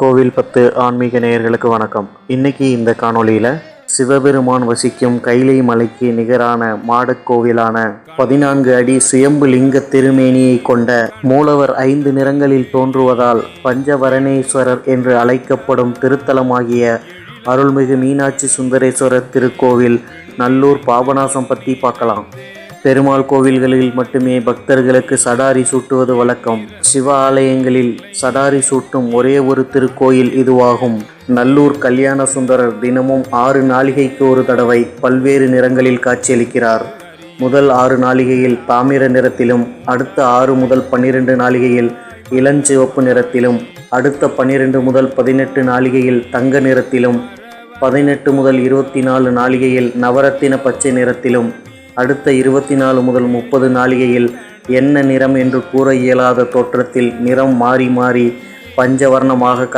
கோவில் பத்து ஆன்மீக நேயர்களுக்கு வணக்கம். இன்னைக்கு இந்த காணொளியில் சிவபெருமான் வசிக்கும் கைலை மலைக்கு நிகரான மாடக் கோவிலான பதினான்கு அடி சுயம்பு லிங்க திருமேனியை கொண்ட மூலவர் ஐந்து நிறங்களில் தோன்றுவதால் பஞ்சவரணேஸ்வரர் என்று அழைக்கப்படும் திருத்தலமாகிய அருள்மிகு மீனாட்சி சுந்தரேஸ்வரர் திருக்கோவில் நல்லூர் பாபநாசம் பற்றி பார்க்கலாம். பெருமாள் கோவில்களில் மட்டுமே பக்தர்களுக்கு சடாரி சூட்டுவது வழக்கம். சிவ ஆலயங்களில் சடாரி சூட்டும் ஒரே ஒரு திருக்கோயில் இதுவாகும். நல்லூர் கல்யாண சுந்தரர் தினமும் ஆறு நாளிகைக்கு ஒரு தடவை பல்வேறு நிறங்களில் காட்சியளிக்கிறார். முதல் ஆறு நாளிகையில் தாமிர நிறத்திலும் அடுத்த ஆறு முதல் பன்னிரண்டு நாளிகையில் இளஞ்சிவப்பு நிறத்திலும் அடுத்த பன்னிரண்டு முதல் பதினெட்டு நாளிகையில் தங்க நிறத்திலும் பதினெட்டு முதல் இருபத்தி நாலு நாளிகையில் நவரத்தின பச்சை நிறத்திலும் அடுத்த இருபத்தி நாலு முதல் முப்பது நாளிகையில் என்ன நிறம் என்று கூற இயலாத தோற்றத்தில் நிறம் மாறி மாறி பஞ்சவர்ணமாக